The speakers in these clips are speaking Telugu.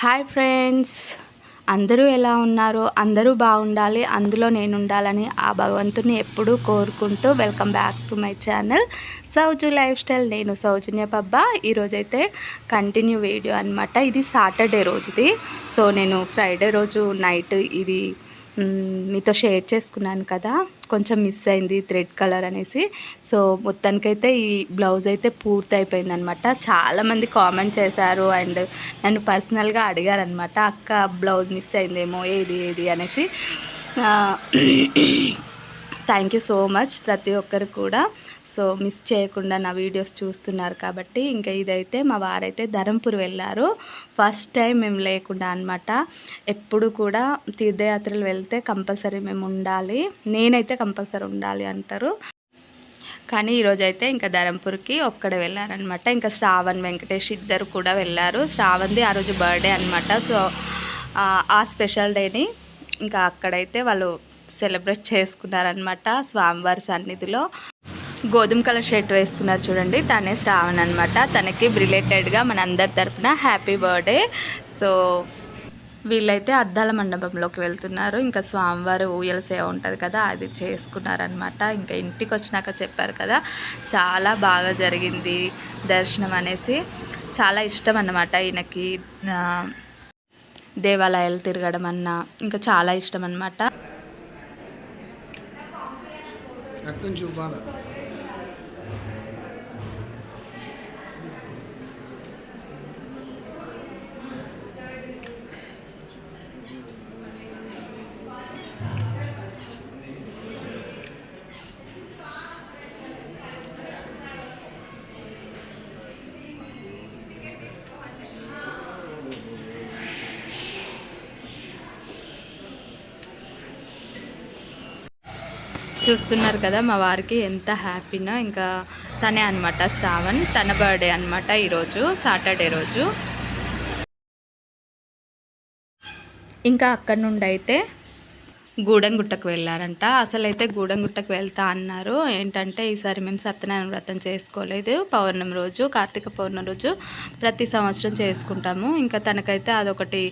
Hi friends. అందరూ ఎలా ఉన్నారో అందరూ బాగుండాలి అందులో నేను ఉండాలని ఆ భగవంతుని ఎప్పుడూ కోరుకుంటూ welcome back to my channel. Souju lifestyle నేను సౌజన్య పబ్బ. ఈరోజైతే కంటిన్యూ వీడియో అనమాట ఇది సాటర్డే రోజుది. సో నేను ఫ్రైడే రోజు నైట్ ఇది మీతో షేర్ చేసుకున్నాను కదా. కొంచెం మిస్ అయింది థ్రెడ్ కలర్ అనేసి. సో మొత్తానికైతే ఈ బ్లౌజ్ అయితే పూర్తి అయిపోయింది అనమాట చాలామంది కామెంట్ చేశారు అండ్ నన్ను పర్సనల్గా అడిగారనమాట అక్క బ్లౌజ్ మిస్ అయిందేమో ఏది ఏది? అనేసి. థ్యాంక్ యూ సో మచ్ ప్రతి ఒక్కరు కూడా. సో మిస్ చేయకుండా నా వీడియోస్ చూస్తున్నారు కాబట్టి ఇంకా ఇదైతే మా వారైతే ధరంపూర్ వెళ్ళారు. ఫస్ట్ టైం మేము లేకుండా అనమాట ఎప్పుడు కూడా తీర్థయాత్రలు వెళ్తే కంపల్సరీ మేము ఉండాలి. నేనైతే కంపల్సరీ ఉండాలి అంటారు. కానీ ఈరోజైతే అయితే ఇంకా ధరంపూర్కి ఒక్కడే వెళ్ళారనమాట ఇంకా శ్రావణ్ వెంకటేష్ ఇద్దరు కూడా వెళ్ళారు. శ్రావణ్ది ఆ రోజు బర్త్డే అనమాట సో ఆ, ఆ స్పెషల్ డేని ఇంకా అక్కడైతే వాళ్ళు సెలబ్రేట్ చేసుకున్నారనమాట స్వామివారి సన్నిధిలో. గోధుమ కలర్ షర్ట్ వేసుకున్నారు చూడండి. తనే శ్రావణ్ అనమాట తనకి రిలేటెడ్గా మన అందరి తరఫున హ్యాపీ బర్త్డే సో వీళ్ళైతే అద్దాల మండపంలోకి వెళ్తున్నారు. ఇంకా స్వామివారి ఊయల సేవ ఉంటుంది కదా అది చేసుకున్నారనమాట ఇంకా ఇంటికి వచ్చినాక చెప్పారు కదా చాలా బాగా జరిగింది దర్శనం అనేసి. చాలా ఇష్టం అన్నమాట ఈయనకి దేవాలయాలు తిరగడం అన్నా. ఇంకా చాలా ఇష్టం అన్నమాట. చూస్తున్నారు కదా మా వారికి ఎంత హ్యాపీనో. ఇంకా తనే అనమాట శ్రావణ్. తన బర్త్డే అనమాట ఈరోజు సాటర్డే రోజు. ఇంకా అక్కడ నుండి అయితే గూడెంగుట్టకు వెళ్ళారంట. అసలు అయితే గూడెంగుట్టకు వెళ్తా అన్నారు. ఏంటంటే ఈసారి మేము సత్యనారాయణ వ్రతం చేసుకోలేదు. పౌర్ణమి రోజు కార్తీక పౌర్ణమి రోజు ప్రతి సంవత్సరం చేసుకుంటాము. ఇంకా తనకైతే అదొకటి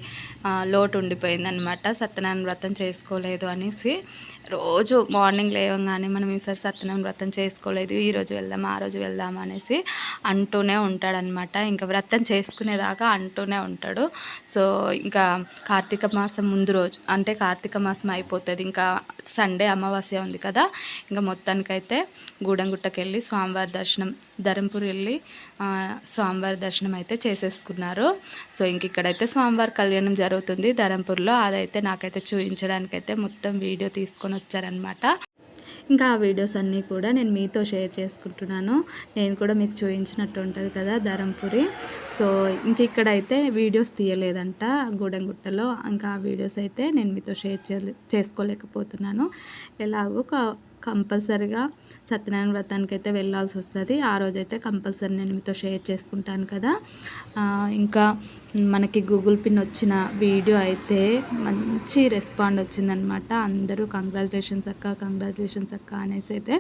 లోటు ఉండిపోయిందనమాట సత్యనారాయణ వ్రతం చేసుకోలేదు అనేసి. రోజు మార్నింగ్ లేవగానే మనం ఈసారి సత్యనారాయణ వ్రతం చేసుకోలేదు. ఈ రోజు వెళ్దాం ఆ రోజు వెళ్దాం అనేసి అంటూనే ఉంటాడనమాట ఇంకా వ్రతం చేసుకునేదాకా అంటూనే ఉంటాడు. సో ఇంకా కార్తీక మాసం ముందు రోజు అంటే కార్తీక మాసం అయిపోతుంది. ఇంకా సండే అమావాస్య ఉంది కదా ఇంకా మొత్తానికైతే గూడెంగుట్టకి వెళ్ళి స్వామివారి దర్శనం ధరంపూర్ వెళ్ళి స్వామివారి దర్శనం అయితే చేసేసుకున్నారు. సో ఇంక ఇక్కడైతే స్వామివారి కళ్యాణం జరుగుతుంది. ధరంపూర్లో. అదైతే నాకైతే చూపించడానికైతే మొత్తం వీడియో తీసుకొని వచ్చారనమాట ఇంకా ఆ వీడియోస్ అన్నీ కూడా నేను మీతో షేర్ చేసుకుంటున్నాను. నేను కూడా మీకు చూపించినట్టు ఉంటుంది కదా ధరంపురి సో ఇంక ఇక్కడైతే వీడియోస్ తీయలేదంట గూడెంగుట్టలో. ఇంకా ఆ వీడియోస్ అయితే నేను మీతో షేర్ చేసుకోలేకపోతున్నాను. ఎలాగో కంపల్సరిగా సత్యనారాయణ వ్రతానికి అయితే వెళ్ళాల్సి వస్తుంది. ఆ రోజైతే కంపల్సరీ నేను మీతో షేర్ చేసుకుంటాను కదా. ఇంకా మనకి గూగుల్ పిన్ వచ్చిన వీడియో అయితే మంచి రెస్పాండ్ వచ్చిందనమాట. అందరూ కంగ్రాచులేషన్స్ అక్క కంగ్రాచులేషన్స్ అక్క అనేసి అయితే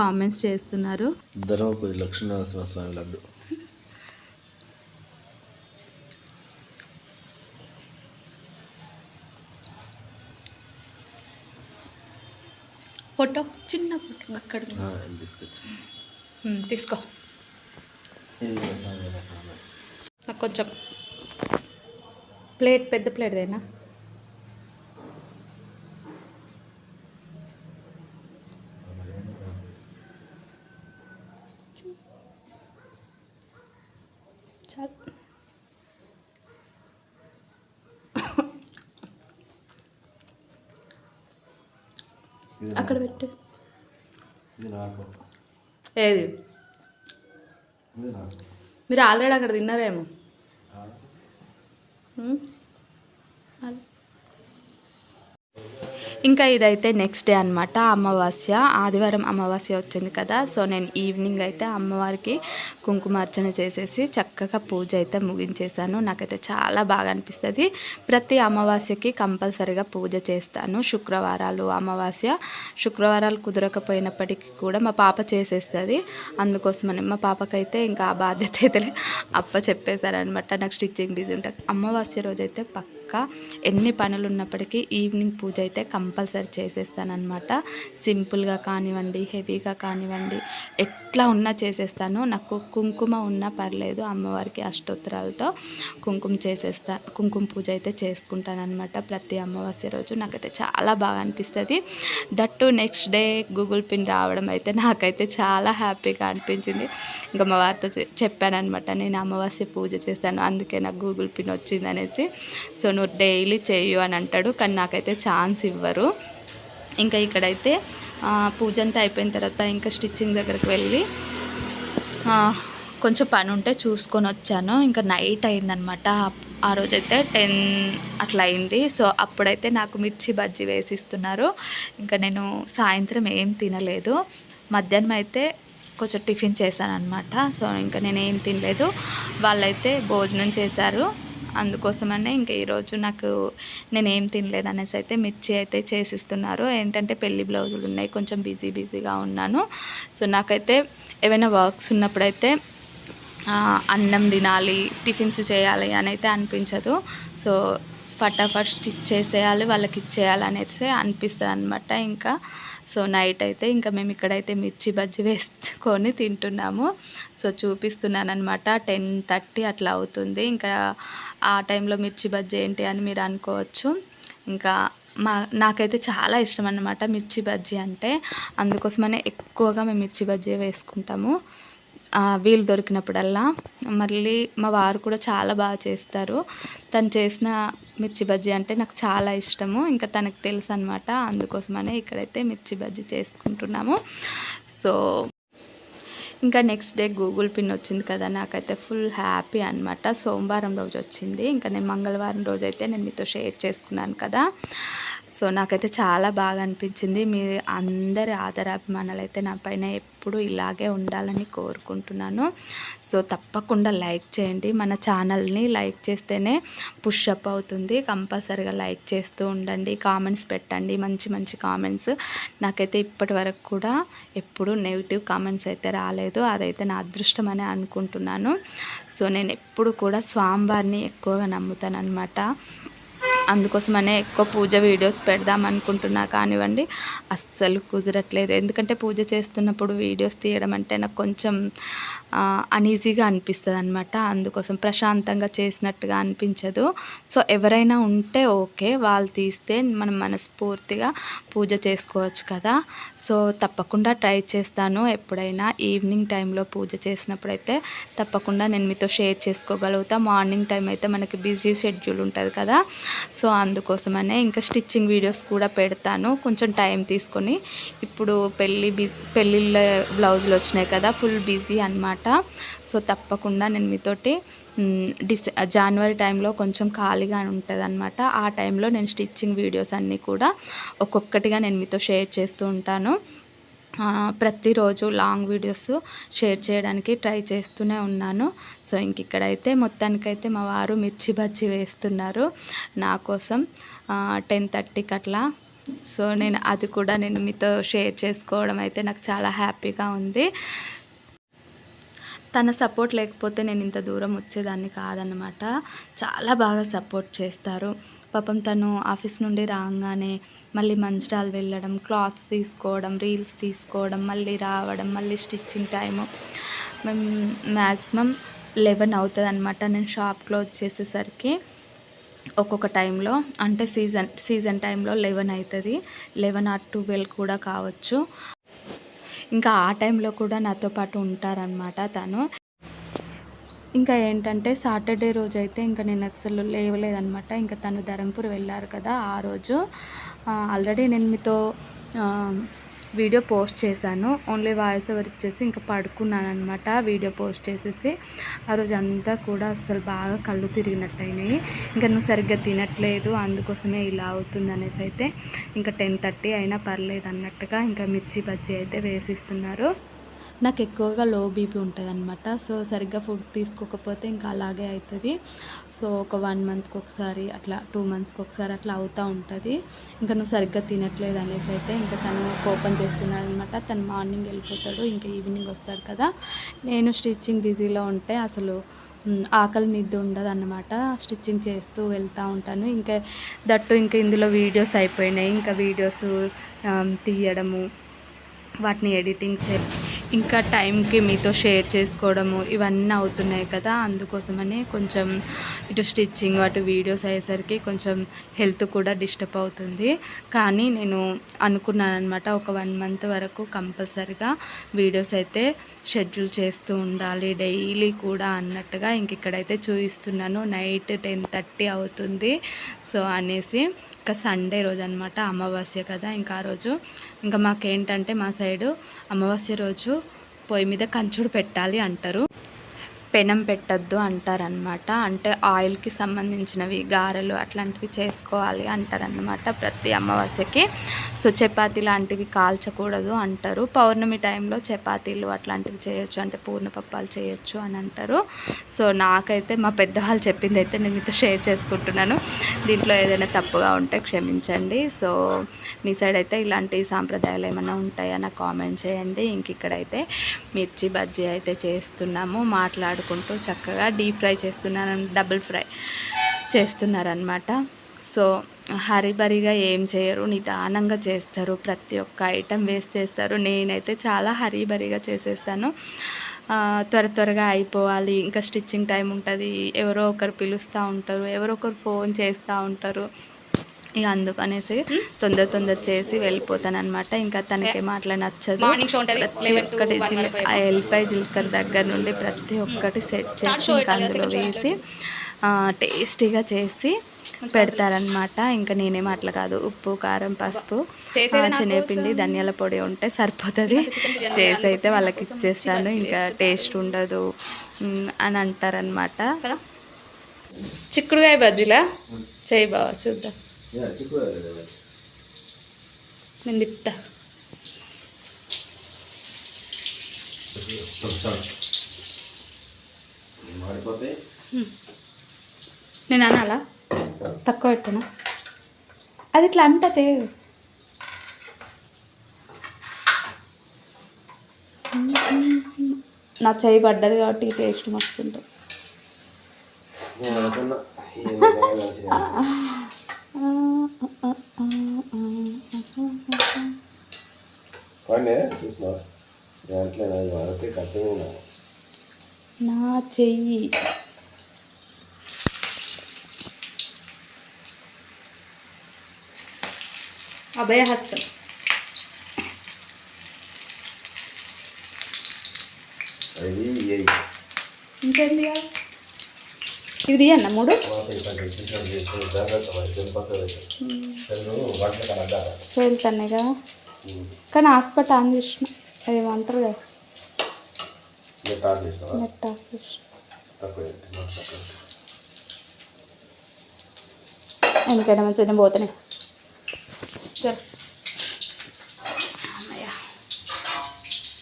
కామెంట్స్ చేస్తున్నారు. ధర్మపురి లక్ష్మీనరసింహ స్వామి లడ్డు. ఫోటో చిన్న ఫోటో అక్కడ తీసుకో. నాకు కొంచెం ప్లేట్ పెద్ద ప్లేట్దేనా చాలు అక్కడ పెట్టు ఇది నాకు ఏది ఇది నాకు మీరు ఆల్రెడీ అక్కడ తిన్నారేమో ఉమ్. అది. ఇంకా ఇదైతే నెక్స్ట్ డే అనమాట అమావాస్య. ఆదివారం అమావాస్య వచ్చింది కదా సో నేను ఈవినింగ్ అయితే అమ్మవారికి కుంకుమార్చన చేసేసి చక్కగా పూజ అయితే ముగించేశాను. నాకైతే చాలా బాగా అనిపిస్తుంది. ప్రతి అమావాస్యకి కంపల్సరిగా పూజ చేస్తాను. శుక్రవారాలు అమావాస్య. శుక్రవారాలు కుదరకపోయినప్పటికీ కూడా మా పాప చేసేస్తుంది. అందుకోసమని మా పాపకైతే ఇంకా ఆ బాధ్యత అయితే అప్ప చెప్పేశారనమాట నాకు స్టిచ్చింగ్ బిజీ ఉంటుంది. అమావాస్య రోజైతే పక్క ఎన్ని పనులు ఉన్నప్పటికీ ఈవినింగ్ పూజ అయితే కంపల్సరీ చేసేస్తానమాట సింపుల్గా కానివ్వండి హెవీగా కానివ్వండి ఎట్లా ఉన్నా చేసేస్తాను. నాకు కుంకుమ ఉన్నా పర్లేదు అమ్మవారికి అష్టోత్తరాలతో కుంకుమ చేసేస్తా కుంకుమ పూజ అయితే చేసుకుంటానమాట ప్రతి అమావాస్య రోజు. నాకైతే చాలా బాగా అనిపిస్తుంది. That next day Google pin రావడం అయితే నాకైతే చాలా హ్యాపీగా అనిపించింది. ఇంకా మా వారితో చెప్పానమాట నేను అమావాస్య పూజ చేస్తాను అందుకే నాకు గూగుల్ పిన్ వచ్చింది అనేసి సో నువ్వు డైలీ చేయు అని అంటాడు కానీ నాకైతే ఛాన్స్ ఇవ్వరు. ఇంకా ఇక్కడైతే పూజ అంతా అయిపోయిన తర్వాత ఇంకా స్టిచ్చింగ్ దగ్గరికి వెళ్ళి కొంచెం పని ఉంటే చూసుకొని వచ్చాను. ఇంకా నైట్ అయిందనమాట ఆ రోజైతే టెన్ అట్లా అయింది. సో అప్పుడైతే నాకు మిర్చి బజ్జీ వేసిస్తున్నారు. ఇంకా నేను సాయంత్రం ఏం తినలేదు. మధ్యాహ్నం అయితే కొంచెం టిఫిన్ చేశాను అనమాట సో ఇంకా నేను ఏం తినలేదు. వాళ్ళైతే భోజనం చేశారు. అందుకోసమనే ఇంకా ఈరోజు నాకు నేను ఏం తినలేదు అనేసి అయితే మిర్చి అయితే చేసిస్తున్నారు. ఏంటంటే పెళ్ళి బ్లౌజులు ఉన్నాయి. కొంచెం బిజీ బిజీగా ఉన్నాను. సో నాకైతే ఏమైనా వర్క్స్ ఉన్నప్పుడైతే అన్నం తినాలి టిఫిన్స్ చేయాలి అని అయితే అనిపించదు. సో ఫటాఫట్ స్టిచ్ చేసేయాలి వాళ్ళకి ఇచ్చేయాలి అనేసి అనిపిస్తుంది అనమాట ఇంకా సో నైట్ అయితే ఇంకా మేము ఇక్కడైతే మిర్చి బజ్జి వేసుకొని తింటున్నాము. సో చూపిస్తున్నాను అనమాట టెన్ థర్టీ అట్లా అవుతుంది. ఇంకా ఆ టైంలో మిర్చి బజ్జి ఏంటి అని మీరు అనుకోవచ్చు. ఇంకా మా నాకైతే చాలా ఇష్టం అన్నమాట మిర్చి బజ్జీ అంటే. అందుకోసమనే ఎక్కువగా మేము మిర్చి బజ్జీ వేసుకుంటాము. వీలు దొరికినప్పుడల్లా మళ్ళీ మా వారు కూడా చాలా బాగా చేస్తారు. తను చేసిన మిర్చి బజ్జీ అంటే నాకు చాలా ఇష్టము. ఇంకా తనకు తెలుసు అనమాట అందుకోసమనే ఇక్కడైతే మిర్చి బజ్జీ చేసుకుంటున్నాము. సో ఇంకా నెక్స్ట్ డే గూగుల్ పిన్ వచ్చింది కదా నాకైతే ఫుల్ హ్యాపీ అనమాట సోమవారం రోజు వచ్చింది. ఇంకా నేను మంగళవారం రోజు అయితే నేను మీతో షేర్ చేసుకున్నాను కదా. సో నాకైతే చాలా బాగా అనిపించింది. మీ అందరి ఆదరాభిమానాలు అయితే నా పైన ఎప్పుడు ఇలాగే ఉండాలని కోరుకుంటున్నాను. సో తప్పకుండా లైక్ చేయండి. మన ఛానల్ని లైక్ చేస్తేనే పుష్అప్ అవుతుంది. కంపల్సరీగా లైక్ చేస్తూ ఉండండి. కామెంట్స్ పెట్టండి. మంచి మంచి కామెంట్స్. నాకైతే ఇప్పటి వరకు కూడా ఎప్పుడు నెగిటివ్ కామెంట్స్ అయితే రాలేదు. అదైతే నా అదృష్టం అని అనుకుంటున్నాను. సో నేను ఎప్పుడు కూడా స్వామివారిని ఎక్కువగా నమ్ముతాను అనమాట అందుకోసమనే ఎక్కువ పూజ వీడియోస్ పెడదాం అనుకుంటున్నా కానివ్వండి. అస్సలు కుదరట్లేదు. ఎందుకంటే పూజ చేస్తున్నప్పుడు వీడియోస్ తీయడం అంటే నాకు కొంచెం అనీజీగా అనిపిస్తుంది అనమాట అందుకోసం ప్రశాంతంగా చేసినట్టుగా అనిపించదు. సో ఎవరైనా ఉంటే ఓకే. వాళ్ళు తీస్తే మనం మనస్ఫూర్తిగా పూజ చేసుకోవచ్చు కదా. సో తప్పకుండా ట్రై చేస్తాను. ఎప్పుడైనా ఈవినింగ్ టైంలో పూజ చేసినప్పుడైతే తప్పకుండా నేను మీతో షేర్ చేసుకోగలుగుతా. మార్నింగ్ టైం అయితే మనకి బిజీ షెడ్యూల్ ఉంటుంది కదా. సో అందుకోసమనే ఇంకా స్టిచ్చింగ్ వీడియోస్ కూడా పెడతాను. కొంచెం టైం తీసుకొని. ఇప్పుడు పెళ్ళి బి పెళ్ళిళ్ళ బ్లౌజులు వచ్చినాయి కదా ఫుల్ బిజీ అనమాట సో తప్పకుండా నేను మీతోటి డిస డిసె జనవరి టైంలో కొంచెం ఖాళీగా ఉంటుంది అనమాట ఆ టైంలో నేను స్టిచ్చింగ్ వీడియోస్ అన్నీ కూడా ఒక్కొక్కటిగా నేను మీతో షేర్ చేస్తూ ఉంటాను. ప్రతిరోజు లాంగ్ వీడియోస్ షేర్ చేయడానికి ట్రై చేస్తూనే ఉన్నాను. సో ఇంక ఇక్కడైతే మొత్తానికైతే మా వారు మిర్చి బజ్జీ వేస్తున్నారు. నా కోసం టెన్ థర్టీకి అట్లా. సో నేను అది కూడా నేను మీతో షేర్ చేసుకోవడం అయితే నాకు చాలా హ్యాపీగా ఉంది. తన సపోర్ట్ లేకపోతే నేను ఇంత దూరం వచ్చేదాన్ని కాదనమాట చాలా బాగా సపోర్ట్ చేస్తారు. పాపం తను ఆఫీస్ నుండి రాగానే మళ్ళీ మంచిరాలు వెళ్ళడం క్లాత్స్ తీసుకోవడం రీల్స్ తీసుకోవడం మళ్ళీ రావడం మళ్ళీ స్టిచ్చింగ్ టైము. మేము మ్యాక్సిమం లెవెన్ అవుతుంది అనమాట నేను షాప్ క్లోజ్ చేసేసరికి ఒక్కొక్క టైంలో అంటే సీజన్ సీజన్ టైంలో లెవెన్ అవుతుంది. లెవెన్ ఆర్ ట్వెల్వ్ కూడా కావచ్చు. ఇంకా ఆ టైంలో కూడా నాతో పాటు ఉంటారనమాట తను. ఇంకా ఏంటంటే సాటర్డే రోజు అయితే ఇంకా నేను అసలు లేవలేదనమాట ఇంకా తను ధరంపూర్ వెళ్ళారు కదా ఆ రోజు. ఆల్రెడీ నేను మీతో వీడియో పోస్ట్ చేశాను. ఓన్లీ వాయిస్ ఓవర్ ఇచ్చేసి ఇంకా పడుకున్నాను అనమాట వీడియో పోస్ట్ చేసేసి. ఆ రోజు అంతా కూడా అసలు బాగా కళ్ళు తిరిగినట్టు అయినాయి ఇంకా నువ్వు సరిగ్గా తినట్లేదు అందుకోసమే ఇలా అవుతుంది అనేసి అయితే. ఇంకా టెన్ థర్టీ అయినా పర్లేదు అన్నట్టుగా ఇంకా మిర్చి బజ్జీ అయితే వేసిస్తున్నారు. నాకు ఎక్కువగా లో బీపీ ఉంటుంది అనమాట సో సరిగ్గా ఫుడ్ తీసుకోకపోతే ఇంకా అలాగే అవుతుంది సో ఒక వన్ మంత్కి ఒకసారి అట్లా టూ మంత్స్కి ఒకసారి అట్లా అవుతూ ఉంటుంది. ఇంకా నువ్వు సరిగ్గా తినట్లేదు అనేసి అయితే ఇంకా తను కోపం చేస్తున్నాడు అనమాట తను మార్నింగ్ వెళ్ళిపోతాడు ఇంకా ఈవినింగ్ వస్తాడు కదా. నేను స్టిచ్చింగ్ బిజీలో ఉంటే అసలు ఆకలి మీద ఉండదు అన్నమాట స్టిచ్చింగ్ చేస్తూ వెళ్తూ ఉంటాను. ఇంకా దట్టు ఇంకా ఇందులో వీడియోస్ అయిపోయినాయి. ఇంకా వీడియోస్ తీయడము వాటిని ఎడిటింగ్ చే ఇంకా టైంకి మీతో షేర్ చేసుకోవడము ఇవన్నీ అవుతున్నాయి కదా అందుకోసమని కొంచెం ఇటు స్టిచ్చింగ్ అటు వీడియోస్ అయ్యేసరికి కొంచెం హెల్త్ కూడా డిస్టర్బ్ అవుతుంది. కానీ నేను అనుకున్నాను అనమాట ఒక వన్ మంత్ వరకు కంపల్సరిగా వీడియోస్ అయితే షెడ్యూల్ చేస్తూ ఉండాలి డైలీ కూడా అన్నట్టుగా ఇంక ఇక్కడైతే చూపిస్తున్నాను నైట్ టెన్ థర్టీ అవుతుంది. సో అనేసి ఇంకా సండే రోజు అనమాట అమావాస్య కదా ఇంకా ఆ రోజు. ఇంకా మాకేంటంటే మా సైడు అమావాస్య రోజు పొయ్యి మీద కంచుడు పెట్టాలి అంటారు. పెనం పెట్టద్దు అంటారనమాట అంటే ఆయిల్కి సంబంధించినవి గారెలు అట్లాంటివి చేసుకోవాలి అంటారనమాట ప్రతి అమావాస్యకి. సో చపాతీ లాంటివి కాల్చకూడదు అంటారు. పౌర్ణమి టైంలో చపాతీలు అట్లాంటివి చేయొచ్చు. అంటే పూర్ణపప్పాలు చేయొచ్చు అని అంటారు. సో నాకైతే మా పెద్దవాళ్ళు చెప్పింది అయితే నేను మీతో షేర్ చేసుకుంటున్నాను. దీంట్లో ఏదైనా తప్పుగా ఉంటే క్షమించండి. సో మీ సైడ్ అయితే ఇలాంటి సాంప్రదాయాలు ఏమైనా ఉంటాయా? నాకు కామెంట్ చేయండి. ఇంక ఇక్కడైతే మిర్చి బజ్జీ అయితే చేస్తున్నాము. మాట్లాడు మాట్లాడుకుంటూ చక్కగా డీప్ ఫ్రై చేస్తున్నాను డబుల్ ఫ్రై చేస్తున్నారనమాట సో హరిబరిగా ఏం చేయరు నిదానంగా చేస్తారు ప్రతి ఒక్క ఐటెం వేస్ట్ చేస్తారు. నేనైతే చాలా హరిబరిగా చేసేస్తాను. త్వర త్వరగా అయిపోవాలి ఇంకా స్టిచ్చింగ్ టైం ఉంటుంది ఎవరో ఒకరు పిలుస్తూ ఉంటారు ఎవరో ఒకరు ఫోన్ చేస్తూ ఉంటారు. ఇక అందుకనేసి తొందర తొందర చేసి వెళ్ళిపోతాను అనమాట ఇంకా తనకి అట్లా నచ్చదు. ప్రతి ఒక్కటి ఎల్లిపాయ జీలకర్ర దగ్గర నుండి ప్రతి ఒక్కటి సెట్ చేసి ఇంకా అందులో వేసి టేస్టీగా చేసి పెడతారనమాట ఇంకా నేనేం అట్లా కాదు. ఉప్పు కారం పసుపు శనగపిండి ధనియాల పొడి ఉంటే సరిపోతుంది. చేసి అయితే వాళ్ళకి ఇచ్చేస్తాను. ఇంకా టేస్ట్ ఉండదు. అని అంటారనమాట కదా? చిక్కుడుకాయ బజ్జీలా? చేయి బావ చూద్దాం. నేను మాడిపోతే? నేను అనాలా? తక్కువ పెట్టనా? అది ఇట్లా అంటది నా చేయి పడ్డది కాబట్టి టేస్ట్ మస్తు ఉంటుంది నేను అనుకున్నా ఏం కలిసి పండే చూసినా? దాంట్లో వాడితే నా. చెయ్యి. అభయహస్తం. అది ఇంకేంది? ఇది అన్న మూడు? చేసుకుని జాగ్రత్త మరి తెలిపోతుంది నేను వంట కలగాలి వెళ్తానే కదా? కానీ హాస్పిటల్ ఆన్ చేసిన. ఏమంటారు కదా. నెట్ ఆఫ్ చేసిన. తక్కువ ఏంటి? నాకు తక్కువ. ఏంటి? ఎందుకైనా మంచిగా పోతానే.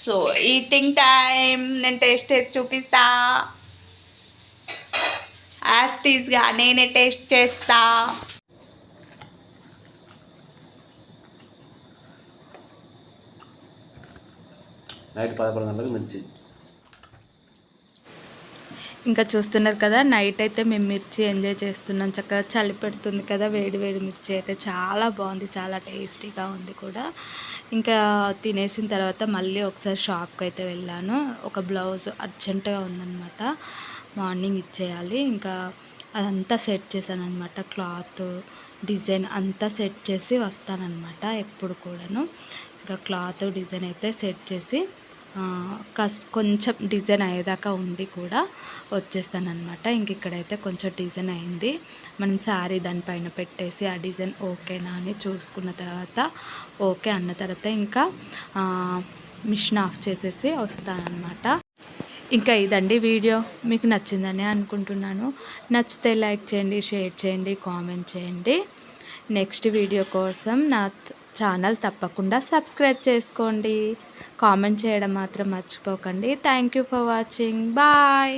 సో ఈటింగ్ టైం నేను టేస్ట్ చేసి చూపిస్తా. యాస్టీస్గా నేనే టేస్ట్ చేస్తా. నైట్ పదకొండు గంటలకు మిర్చి. ఇంకా చూస్తున్నారు కదా నైట్ అయితే మేము మిర్చి ఎంజాయ్ చేస్తున్నాం. చక్కగా చలి పెడుతుంది కదా వేడి వేడి మిర్చి అయితే చాలా బాగుంది చాలా టేస్టీగా ఉంది కూడా. ఇంకా తినేసిన తర్వాత మళ్ళీ ఒకసారి షాప్కి అయితే వెళ్ళాను. ఒక బ్లౌజ్ అర్జెంటుగా ఉందన్నమాట. మార్నింగ్ ఇచ్చేయాలి. ఇంకా అదంతా సెట్ చేశాను అనమాట క్లాత్ డిజైన్ అంతా సెట్ చేసి వస్తానన్నమాట ఎప్పుడు కూడాను. ఇంకా క్లాత్ డిజైన్ అయితే సెట్ చేసి కస్ కొంచెం డిజైన్ అయ్యేదాకా ఉండి కూడా వచ్చేస్తాను అనమాట ఇంక ఇక్కడైతే కొంచెం డిజైన్ అయింది. మనం శారీ దానిపైన పెట్టేసి ఆ డిజైన్ ఓకేనా అని చూసుకున్న తర్వాత ఓకే అన్న తర్వాత ఇంకా మిషన్ ఆఫ్ చేసేసి వస్తానమాట ఇంకా ఇదండి వీడియో. మీకు నచ్చిందని అనుకుంటున్నాను. నచ్చితే లైక్ చేయండి షేర్ చేయండి కామెంట్ చేయండి. నెక్స్ట్ వీడియో కోసం నా ఛానల్ తప్పకుండా సబ్స్క్రైబ్ చేసుకోండి. కామెంట్ చేయడం మాత్రం మర్చిపోకండి. Thank you for watching bye